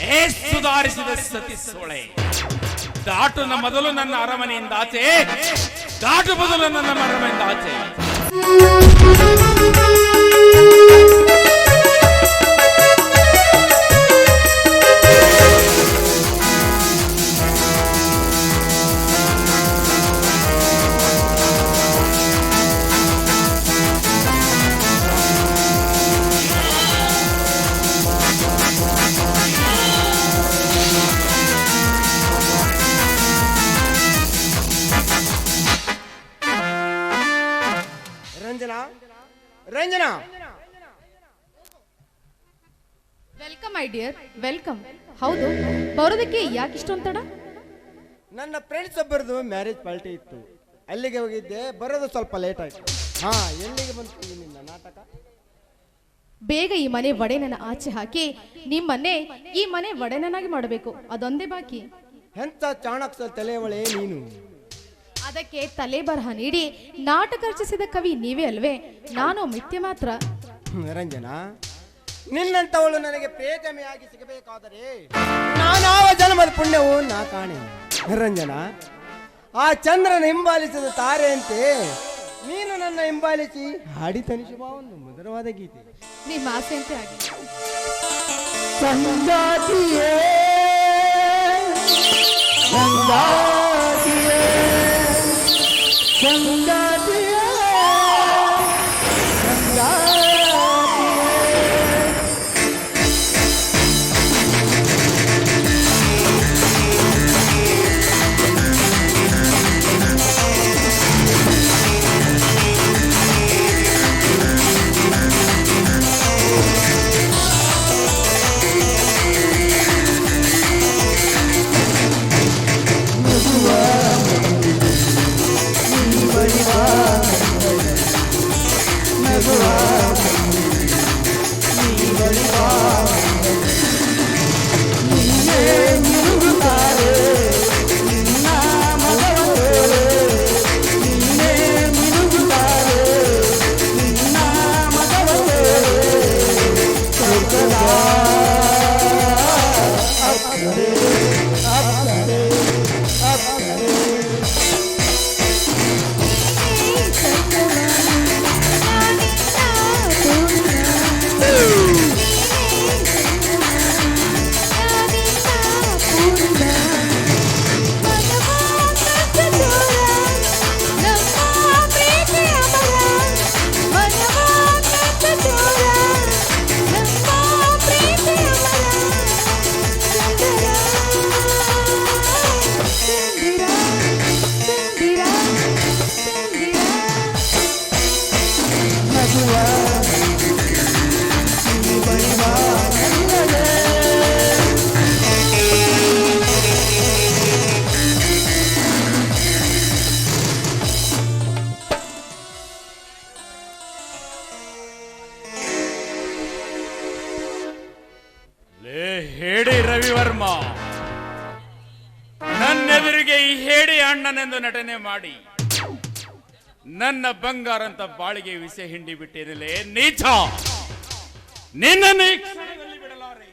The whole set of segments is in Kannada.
ಏ ಸುಧಾರಿಸಿದ ಸತಿ ಸೋಳೆ. ದಾಟು ಮೊದಲು ನನ್ನ ಅರಮನೆಯಿಂದ ಆಚೆ. ದಾಟು ಮೊದಲು ನನ್ನ ಅರಮನೆಯಿಂದ ಆಚೆ. Ranjana. Welcome I dear welcome. ಹೌದು ಬರೋದಕ್ಕೆ ಯಾಕೆ ಇಷ್ಟೊಂದು ತಡ? ನನ್ನ ಫ್ರೆಂಡ್ಸ್ ಒಬ್ಬರದು ಮ್ಯಾರೇಜ್ ಪಾರ್ಟಿ ಇತ್ತು. ಅಲ್ಲಿಗೆ ಹೋಗಿದ್ದೆ ಬರೋದು ಸ್ವಲ್ಪ ಲೇಟ್ ಆಯ್ತು. ಹಾ ಎಲ್ಲಿಗೆ ಬಂತು ಈ ನಿನ್ನ ನಾಟಕ? ಬೇಗ ಈ ಮನೆ ಒಡೆನನ ಆಚೆ ಹಾಕಿ ನಿಮ್ಮನ್ನೇ ಈ ಮನೆ ಒಡೆನನಾಗಿ ಮಾಡಬೇಕು. ಅದೊಂದೇ ಬಾಕಿ. ಎಂತ ಚಾಣಾಕ್ಷ ತಲೆಯವಳೆ ನೀನು? ಅದಕ್ಕೆ ತಲೆ ಬರಹ ನೀಡಿ ನಾಟಕ ರಚಿಸಿದ ಕವಿ ನೀವೇ ಅಲ್ವೇ? ನಾನು ಮಿಥ್ಯ ಮಾತ್ರ. ನಿರಂಜನಾ ರಂಜನಾ ನಿನ್ನಂತವಳು ನನಗೆ ಪ್ರೇತಮೆಯಾಗಿ ಸಿಗಬೇಕಾದರೆ ನಾನಾವ ಜನ್ಮದ ಪುಣ್ಯವು ನಾ ಕಾಣೆ? ರಂಜನಾ ಆ ಚಂದ್ರನ ಹಿಂಬಾಲಿಸಿದ ತಾರೆಯಂತೆ ನೀನು ನನ್ನ ಹಿಂಬಾಲಿಸಿ ಹಾಡಿ ತನಿಸುವ ಒಂದು ಮಧುರವಾದ ಗೀತೆ. ನಿಮ್ಮ ಆಸೆ ಅಂತೆ ಆಗಿ. ಸಂಗಾತಿಯೇ ಸಂಗಾತಿಯೇ. ಸಂಗಾತಿಯೇ ನಟನೆ ಮಾಡಿ. ನನ್ನ ಬಂಗಾರ ಅಂತ ಬಾಳಿಗೆ ವಿಷ ಹಿಂಡಿ ಬಿಟ್ಟಿರಲೇ ನೀಚ. ನಿನ್ನ ಬಿಡಲಾರೆ.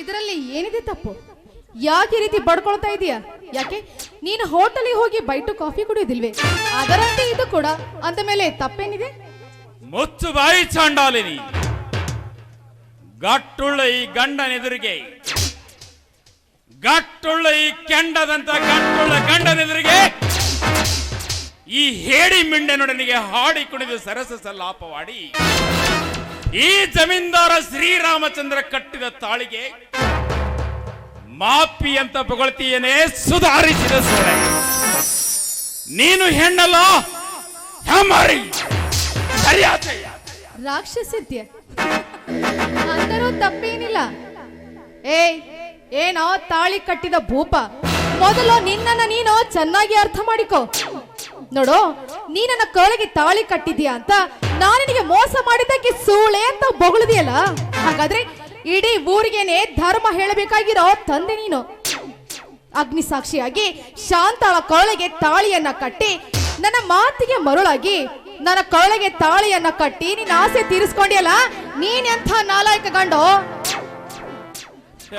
ಇದರಲ್ಲಿ ಏನಿದೆ ತಪ್ಪು? ಯಾಕೆ ರೀತಿ ಬಡ್ಕೊಳ್ತಾ ಇದೀಯಾ? ಯಾಕೆ? ನೀನು ಹೋಟೆಲಿಗೆ ಹೋಗಿ ಬೈಟು ಕಾಫಿ ಕುಡಿಯೋದಿಲ್ವೇ ಅದರಂತೆ ಇದು ಕೂಡ. ಅಂದ ಮೇಲೆ ತಪ್ಪೇನಿದೆ? ಮುಚ್ಚು ಬಾಯಿ ಚಾಂಡಾಲಿನಿ. ಗಟ್ಟುಳ್ಳ ಈ ಗಂಡನೆದುರಿಗೆ ಗಟ್ಟುಳ್ಳ ಈ ಕೆಂಡದಂತ ಗಟ್ಟುಳ್ಳ ಗಂಡನೆದುರಿಗೆ ಈ ಹೇಡಿ ಮಿಂಡನೊಡನಿಗೆ ಹಾಡಿ ಕುಣಿದು ಸರಸ ಸಲ್ಲಾಪವಾಡಿ ಈ ಜಮೀನ್ದಾರ ಶ್ರೀರಾಮಚಂದ್ರ ಕಟ್ಟಿದ ತಾಳಿಗೆ ಮಾಪಿ ಅಂತ ಬೊಗಳ್ತೀಯನೇ ಸುಧಾರಿಸಿದ ಸೋಳೆ ನೀನು ಹೆಣ್ಣಲ್ಲ, ಹೆಮ್ಮರಿ. ರಾಕ್ಷಸಿದ್ಯ. ಅಂದರೂ ತಪ್ಪೇನಿಲ್ಲ. ಏಯ್ ಏನೋ ತಾಳಿ ಕಟ್ಟಿದ ಭೂಪ. ಮೊದಲು ನಿನ್ನನ್ನ ನೀನು ಚೆನ್ನಾಗಿ ಅರ್ಥ ಮಾಡಿಕೋ. ನೋಡು, ನೀ ನನ್ನ ಕಳಿಗೆ ತಾಳಿ ಕಟ್ಟಿದ್ಯಾ ಅಂತ ನಾನು ನಿನಗೆ ಮೋಸ ಮಾಡಿದ್ದಕ್ಕೆ ಸೂಳೆ ಅಂತ ಬೊಗಳಿದೆಯಲ್ಲ? ಹಾಗಾದ್ರೆ ಇಡೀ ಊರಿಗೇನೆ ಧರ್ಮ ಹೇಳಬೇಕಾಗಿರೋ ತಂದೆ ನೀನು. ಅಗ್ನಿ ಸಾಕ್ಷಿಯಾಗಿ ಶಾಂತಾಳ ಕೊಳಗೆ ತಾಳಿಯನ್ನ ಕಟ್ಟಿ ನನ್ನ ಮಾತಿಗೆ ಮರುಳಾಗಿ ನನ್ನ ಕೊಳಗೆ ತಾಳಿಯನ್ನ ಕಟ್ಟಿ ನಿನ್ನ ಆಸೆ ತೀರಿಸ್ಕೊಂಡಿಯಲ್ಲ? ನೀನ್ ಎಂಥ ನಾಲಾಯಕ ಗಂಡು?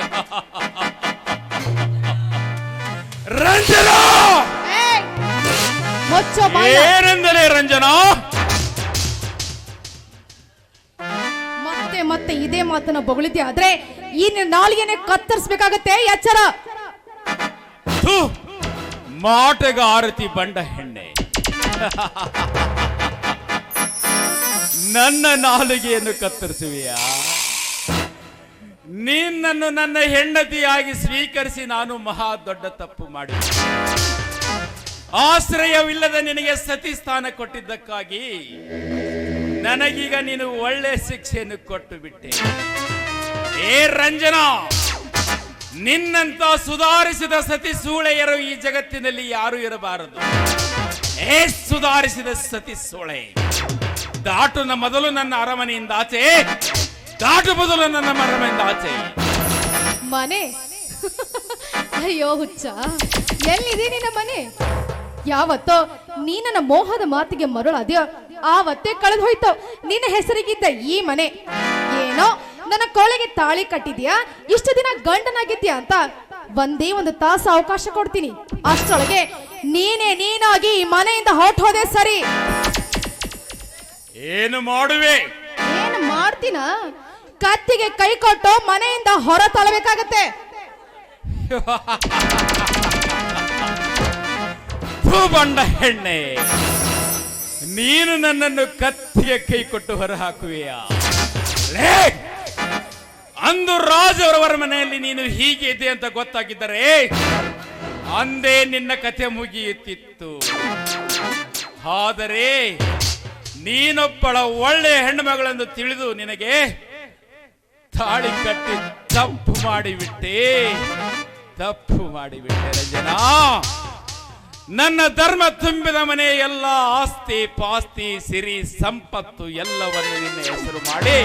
ರಂಜನಾ! ಏನೆಂದರೆ ರಂಜನಾ? ಮತ್ತೆ ಮತ್ತೆ ಇದೇ ಮಾತನ್ನ ಬೊಗಳಿದ್ದೆ ಆದ್ರೆ ಈ ನಾಲಿಗೆನೆ ಕತ್ತರಿಸ್ಬೇಕಾಗತ್ತೆ ಎಚ್ಚರ. ಮಾಟಗಾರತಿ ಬಂಡ ಹೆಣ್ಣೆ. ನನ್ನ ನಾಲಿಗೆಯನ್ನು ಕತ್ತರಿಸುವೆಯಾ? ನಿನ್ನನ್ನು ನನ್ನ ಹೆಂಡತಿಯಾಗಿ ಸ್ವೀಕರಿಸಿ ನಾನು ಮಹಾ ದೊಡ್ಡ ತಪ್ಪು ಮಾಡಿ ಆಶ್ರಯವಿಲ್ಲದ ನಿನಗೆ ಸತಿ ಸ್ಥಾನ ಕೊಟ್ಟಿದ್ದಕ್ಕಾಗಿ ನನಗೀಗ ನೀನು ಒಳ್ಳೆ ಶಿಕ್ಷೆಯನ್ನು ಕೊಟ್ಟು ಬಿಟ್ಟೆ. ಏ ರಂಜನಾ, ನಿನ್ನಂತ ಸುಧಾರಿಸಿದ ಸತಿ ಸೂಳೆಯರು ಈ ಜಗತ್ತಿನಲ್ಲಿ ಯಾರು ಇರಬಾರದು. ಏ ಸುಧಾರಿಸಿದ ಸತಿ ಸೂಳೆ ದಾಟು ಮೊದಲು ನನ್ನ ಅರಮನೆಯಿಂದ ಆಚೆ. ದಾಟು ಬದಲು ನನ್ನ ಮರಮೆಂದ ಆಚೆ. ಮನೆ. ಅಯ್ಯೋ ಹುಚ್ಚ. ಎಲ್ಲಿದೆ ನಿನ್ನ ಮನೆ? ಯಾವತ್ತೋ ನೀ ನನ್ನ ಮೋಹದ ಮಾತಿಗೆ ಮರುಳಾದ್ಯೋ ಆವತ್ತೇ ಕಳೆದು ಹೋಯ್ತು ನಿನ್ನ ಹೆಸರಿಗಿದ್ದ ಈ ಮನೆ. ಏನೋ ನನ್ನ ಕೋಳೆಗೆ ತಾಳಿ ಕಟ್ಟಿದ್ಯಾ? ಇಷ್ಟು ದಿನ ಗಂಡನಾಗಿದ್ಯಾ ಅಂತ ಒಂದೇ ಒಂದು ತಾಸು ಅವಕಾಶ ಕೊಡ್ತೀನಿ. ಅಷ್ಟೊಳಗೆ ನೀನೇ ನೀನಾಗಿ ಈ ಮನೆಯಿಂದ ಹೊರಟು ಹೋದೆ ಸರಿ. ಏನು ಮಾಡುವೆ? ಮಾಡ್ತೀನ ಕತ್ತಿಗೆ ಕೈ ಕೊಟ್ಟು ಮನೆಯಿಂದ ಹೊರ ತಳ್ಳಬೇಕಾಗತ್ತೆ ಭೂಬಂಡ ಬಂಡ ಹೆಣ್ಣೆ, ನೀನು ನನ್ನನ್ನು ಕತ್ತಿಗೆ ಕೈ ಕೊಟ್ಟು ಹೊರ ಹಾಕುವೆಯಾ! ಅಂದು ರಾಜವರವರ ಮನೆಯಲ್ಲಿ ನೀನು ಹೀಗೆ ಇದೆ ಅಂತ ಗೊತ್ತಾಗಿದ್ದರೆ, ಅಂದೇ ನಿನ್ನ ಕಥೆ ಮುಗಿಯುತ್ತಿತ್ತು ಆದರೆ ನೀನೊಬ್ಬಳ ಒಳ್ಳೆಯ ಹೆಣ್ಣು ಮಗಳೆಂದು ತಿಳಿದು ನಿನಗೆ ತಾಳಿ ಕಟ್ಟಿ ತಪ್ಪು ಮಾಡಿಬಿಟ್ಟೆ. ತಪ್ಪು ಮಾಡಿಬಿಟ್ಟೆ ರಂಜನಾ. ನನ್ನ ಧರ್ಮ ತುಂಬಿದ ಮನೆ ಎಲ್ಲ ಆಸ್ತಿ ಪಾಸ್ತಿ, ಸಿರಿ, ಸಂಪತ್ತು ಎಲ್ಲವನ್ನು ನಿನ್ನ ಹೆಸರು ಮಾಡಿ.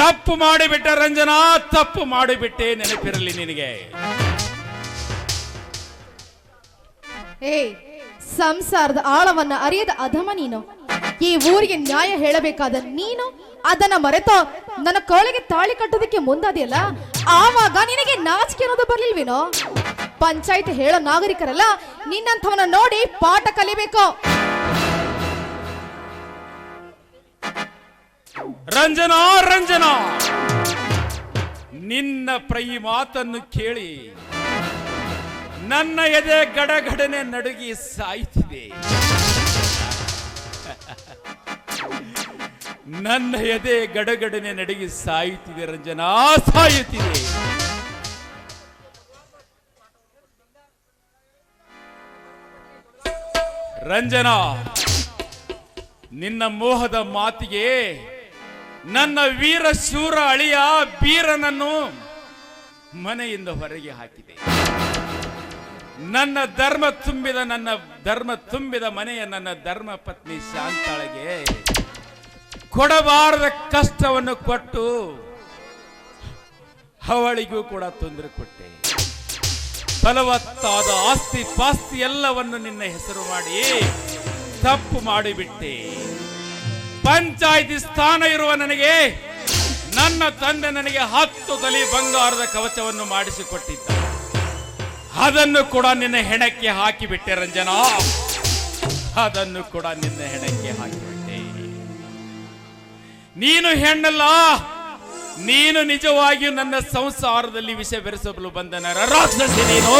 ತಪ್ಪು ಮಾಡಿಬಿಟ್ಟ ರಂಜನಾ, ತಪ್ಪು ಮಾಡಿಬಿಟ್ಟೆ ನೆನಪಿರಲಿ ನಿನಗೆ. ಏಯ್ ಸಂಸಾರದ ಆಳವನ್ನ ಅರಿಯದ ಅಧಮ ನೀನು. ಈ ಊರಿಗೆ ನ್ಯಾಯ ಹೇಳಬೇಕಾದ ನೀನು ಅದನ್ನ ಮರೆತು ನನ್ನ ಕೋಳಿಗೆ ತಾಳಿ ಕಟ್ಟೋದಕ್ಕೆ ಮುಂದಾದಿಯಲ್ಲ? ಆವಾಗ ನಿನಗೆ ನಾಚಿಕೆ ಅನ್ನೋದು ಬರ್ಲಿಲ್ವೇನೋ? ಪಂಚಾಯತ್ ಹೇಳೋ ನಾಗರಿಕರಲ್ಲ, ನಿನ್ನಂಥವನ್ನ ನೋಡಿ ಪಾಠ ಕಲಿಬೇಕು. ರಂಜನಾ ರಂಜನಾ, ನಿನ್ನ ಪ್ರೈ ಮಾತನ್ನು ಕೇಳಿ. ನನ್ನ ಎದೆ ಗಡಗಡನೆ ನಡುಗಿ ಸಾಯ್ತಿದೆ. ನನ್ನ ಎದೆ ಗಡಗಡನೆ ನಡುಗಿ ಸಾಯುತ್ತಿದೆ ರಂಜನಾ ಸಾಯುತ್ತಿದೆ ರಂಜನಾ, ನಿನ್ನ ಮೋಹದ ಮಾತಿಗೆ ನನ್ನ ವೀರ ಶೂರ ಅಳಿಯ ಬೀರನನ್ನು ಮನೆಯಿಂದ ಹೊರಗೆ ಹಾಕಿದೆ. ನನ್ನ ಧರ್ಮ ತುಂಬಿದ ನನ್ನ ಧರ್ಮ ತುಂಬಿದ ಮನೆಯ ನನ್ನ ಧರ್ಮ ಪತ್ನಿ ಶಾಂತಾಳಿಗೆ ಕೊಡಬಾರದ ಕಷ್ಟವನ್ನು ಕೊಟ್ಟು ಅವಳಿಗೂ ಕೂಡ ತೊಂದರೆ ಕೊಟ್ಟೆ. ಫಲವತ್ತಾದ ಆಸ್ತಿ ಪಾಸ್ತಿ ಎಲ್ಲವನ್ನು ನಿನ್ನ ಹೆಸರು ಮಾಡಿ ತಪ್ಪು ಮಾಡಿಬಿಟ್ಟೆ. ಪಂಚಾಯಿತಿ ಸ್ಥಾನ ಇರುವ ನನಗೆ ನನ್ನ ತಂದೆ ನನಗೆ ಹತ್ತು ತಲೆ ಬಂಗಾರದ ಕವಚವನ್ನು ಮಾಡಿಸಿಕೊಟ್ಟಿದ್ದ. ಅದನ್ನು ಕೂಡ ನಿನ್ನ ಹೆಣಕ್ಕೆ ಹಾಕಿಬಿಟ್ಟೆ ರಂಜನಾ. ಅದನ್ನು ಕೂಡ ನಿನ್ನ ಹೆಣಕ್ಕೆ ಹಾಕಿಬಿಟ್ಟೆ. ನೀನು ಹೆಣ್ಣಲ್ಲ, ನೀನು ನಿಜವಾಗಿಯೂ ನನ್ನ ಸಂಸಾರದಲ್ಲಿ ವಿಷ ಬೆರೆಸಲು ಬಂದ ನರ ರಾಕ್ಷಸಿ ನೀನು.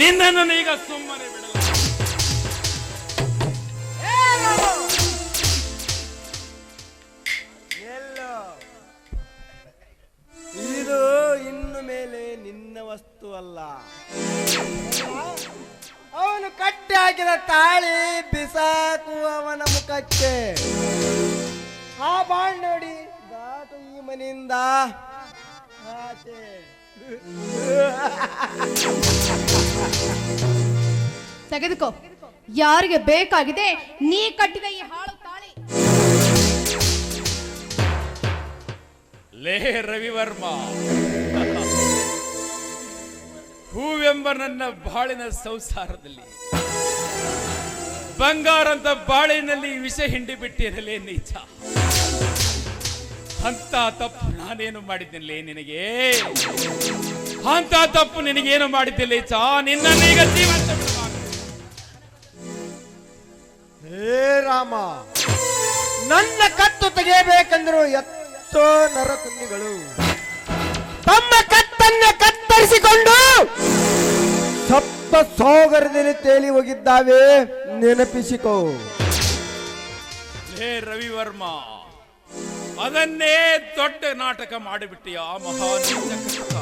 ನಿನ್ನನ್ನು ಈಗ ಸುಮ್ಮನೆ ಬಿಡಲ್ಲ. ವಸ್ತು ಅಲ್ಲ. ಅವನು ಕಟ್ಟಿ ಹಾಕಿದ ತಾಳಿ ಬಿಸಾಕು ಅವನ ಮುಖಕ್ಕೆ. ಆ ಬಾಂಡ್ ನೋಡಿ ದಾಟು ಈ ಮನೆಯಿಂದ ಆಚೆ. ತೆಗೆದುಕೋ. ಯಾರಿಗೆ ಬೇಕಾಗಿದೆ ನೀ ಕಟ್ಟಿದ ಈ ಹಾಳು ತಾಳಿ. ಲೇ ರವಿವರ್ಮ. ಹೂವೆಂಬ ನನ್ನ ಬಾಳಿನ ಸಂಸಾರದಲ್ಲಿ. ಬಂಗಾರದ ಬಾಳಿನಲ್ಲಿ ವಿಷ ಹಿಂಡಿ ಬಿಟ್ಟಿರಲೇ ನೀಚ. ಅಂತ ತಪ್ಪು ನಾನೇನು ಮಾಡಿದ್ದಿಲ್ಲ ನಿನಗೆ? ಅಂತ ತಪ್ಪು ನಿನಗೇನು ಮಾಡಿದ್ದಿಲ್ಲ ಚಾ? ನಿನ್ನನ್ನೀಗ ಜೀವಂತ. ಹೇ ರಾಮ, ನನ್ನ ಕತ್ತು ತೆಗೆಯಬೇಕೆಂದರು ಎಷ್ಟೋ ನರಕುಂಡಿಗಳು. ತಮ್ಮ ಕತ್ತನ್ನ ಕತ್ತರಿಸಿಕೊಂಡು ಸಪ್ತ ಸಾಗರದಲ್ಲಿ ತೇಲಿ ಹೋಗಿದ್ದಾವೆ ನೆನಪಿಸಿಕೋ ಹೇ ರವಿವರ್ಮ ಅದನ್ನೇ ದೊಡ್ಡ ನಾಟಕ ಮಾಡಿಬಿಟ್ಟಿಯ ಮಹಾ ನೀಚಕೃತ.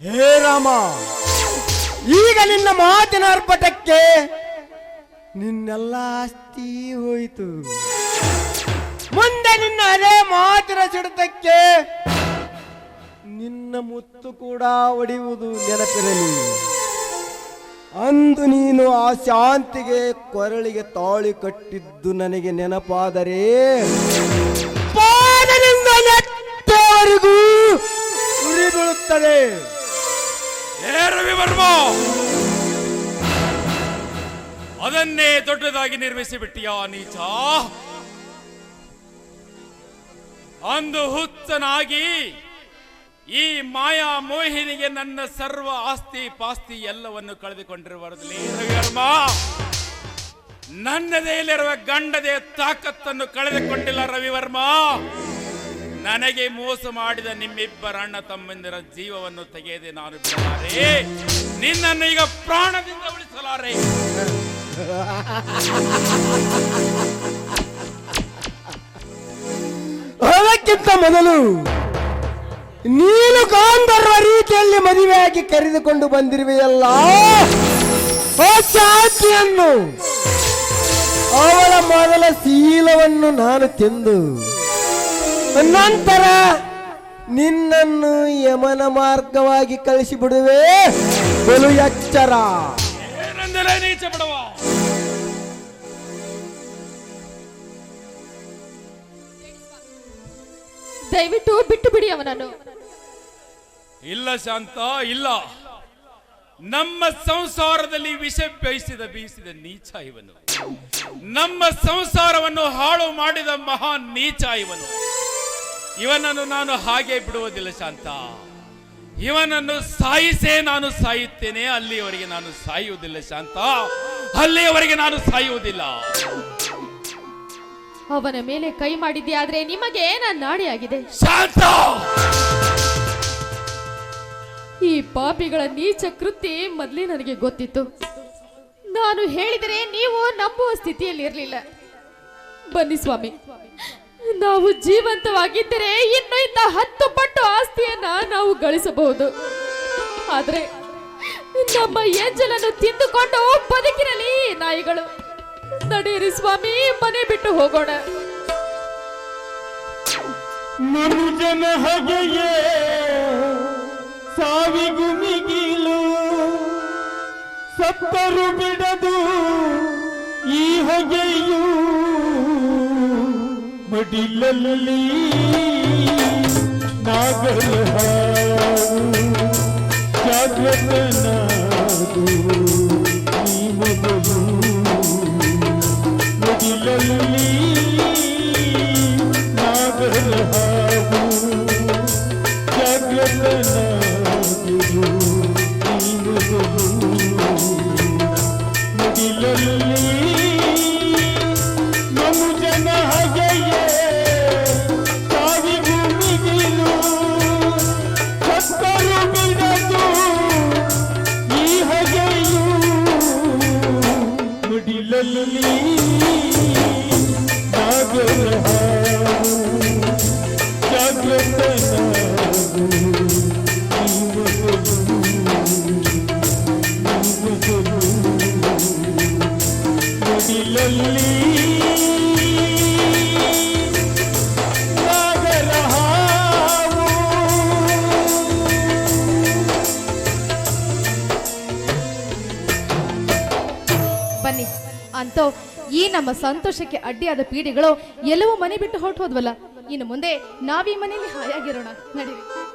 ಹೇ ರಾಮ ಈಗ ನಿನ್ನ ಮಾತಿನ ಅರ್ಪಟಕ್ಕೆ ನಿನ್ನೆಲ್ಲ ಆಸ್ತಿ ಹೋಯಿತು ಮುಂದೆ ನಿನ್ನ ಅದೇ ಮಾತಿನ ಸಿಡಿತಕ್ಕೆ ನಿನ್ನ ಮುತ್ತು ಕೂಡ ಒಡೆಯುವುದು ನೆನಪಿರಲಿ. ಅಂದು ನೀನು ಆ ಶಾಂತಿಗೆ ಕೊರಳಿಗೆ ತಾಳಿ ಕಟ್ಟಿದ್ದು ನನಗೆ ನೆನಪಾದರೆ ಉರಿ ಬೀಳುತ್ತದೆ ಅದನ್ನೇ ದೊಡ್ಡದಾಗಿ ನಿರ್ಮಿಸಿ ಬಿಟ್ಟಿಯಾ ನೀಚ? ಅಂದು ಹುಚ್ಚನಾಗಿ ಈ ಮಾಯಾ ಮೋಹಿನಿಗೆ ನನ್ನ ಸರ್ವ ಆಸ್ತಿ ಪಾಸ್ತಿ ಎಲ್ಲವನ್ನು ಕಳೆದುಕೊಂಡಿರುವಲ್ಲಿ ರವಿವರ್ಮ ನನ್ನದೇಲಿರುವ ಗಂಡದೆ ತಾಕತ್ತನ್ನು ಕಳೆದುಕೊಂಡಿಲ್ಲ ರವಿವರ್ಮ. ನನಗೆ ಮೋಸ ಮಾಡಿದ ನಿಮ್ಮಿಬ್ಬರ ಅಣ್ಣ ತಮ್ಮಂದಿರ ಜೀವವನ್ನು ತೆಗೆಯದೆ ನಾನು ಬಿಡಲಾರೆ. ನಿನ್ನನ್ನು ಈಗ ಪ್ರಾಣದಿಂದ ಉಳಿಸಲಾರೆ. ಅದಕ್ಕಿಂತ ಮೊದಲು. ನೀನು ಗಾಂಧರ್ವ ರೀತಿಯಲ್ಲಿ ಮದುವೆಯಾಗಿ ಕರೆದುಕೊಂಡು ಬಂದಿರುವೆಯಲ್ಲ. ಆ ಶಾಂತಿಯನ್ನು ಅವಳ ಮೊದಲ ಶೀಲವನ್ನು ನಾನು ತಿಂದು. ನಂತರ ನಿನ್ನನ್ನು ಯಮನ ಮಾರ್ಗವಾಗಿ ಕಳಿಸಿಬಿಡುವೆ. ಬಲು ಎಚ್ಚರ. ದಯವಿಟ್ಟು ಬಿಟ್ಟು ಬಿಡಿ ಅವನನ್ನು. ಇಲ್ಲ ಶಾಂತ, ಇಲ್ಲ. ನಮ್ಮ ಸಂಸಾರದಲ್ಲಿ ವಿಷ ಬೇಯಿಸಿದ ಬೀಸಿದ ನೀಚ ಇವನು. ನಮ್ಮ ಸಂಸಾರವನ್ನು ಹಾಳು ಮಾಡಿದ ಮಹಾನ್ ನೀಚ ಇವನು. ಇವನನ್ನು ನಾನು ಹಾಗೆ ಬಿಡುವುದಿಲ್ಲ ಶಾಂತ. ಇವನನ್ನು ಸಾಯಿಸೇ ನಾನು ಸಾಯುತ್ತೇನೆ, ಅಲ್ಲಿಯವರೆಗೆ ನಾನು ಸಾಯುವುದಿಲ್ಲ ಶಾಂತ. ಅಲ್ಲಿಯವರೆಗೆ ನಾನು ಸಾಯುವುದಿಲ್ಲ. ಅವನ ಮೇಲೆ ಕೈ ಮಾಡಿದ್ಯಾದ್ರೆ ನಿಮಗೆ ನನ್ನ ನಾಡಿಯಾಗಿದೆ ಶಾಂತ! ಈ ಪಾಪಿಗಳ ನೀಚ ಕೃತಿ ಮೊದಲೇ ನನಗೆ ಗೊತ್ತಿತ್ತು. ನಾನು ಹೇಳಿದರೆ ನೀವು ನಂಬುವ ಸ್ಥಿತಿಯಲ್ಲಿ ಇರಲಿಲ್ಲ. ಬನ್ನಿ ಸ್ವಾಮಿ ನಾವು ಜೀವಂತವಾಗಿದ್ದರೆ ಇನ್ನು ಇಂಥ ಹತ್ತು ಪಟ್ಟು ಆಸ್ತಿಯನ್ನ ನಾವು ಗಳಿಸಬಹುದು. ಆದರೆ ನಮ್ಮ ಎಂಜಲನ್ನು ತಿಂದುಕೊಂಡು ಬದುಕಿರಲಿ ನಾಯಿಗಳು. ನಡೆಯಿರಿ ಸ್ವಾಮಿ, ಮನೆ ಬಿಟ್ಟು ಹೋಗೋಣ. ಮನುಜನ ಹಗೆಯೇ ಸಾವಿಗೂ ಮಿಗಿಲು ಸತ್ತರು ಬಿಡದು ಈ ಹೊಗೆಯು ಮಡಿಲಲ್ಲಿ ನಾಗಲ ಹಾವು ಮಡಿಲಲ್ಲಿ ಹಾವು. ಬನ್ನಿ. ಅಂತೂ, ಈ ನಮ್ಮ ಸಂತೋಷಕ್ಕೆ ಅಡ್ಡಿಯಾದ ಪೀಡಿಗಳು ಎಲ್ಲವೂ ಮನೆ ಬಿಟ್ಟು ಹೊರಟು ಹೋದ್ವಲ್ಲ? ಇನ್ನು ಮುಂದೆ ನಾವೀ ಮನೆಯಲ್ಲಿ ಹಾಯಾಗಿರೋಣ. ನಡೀರಿ.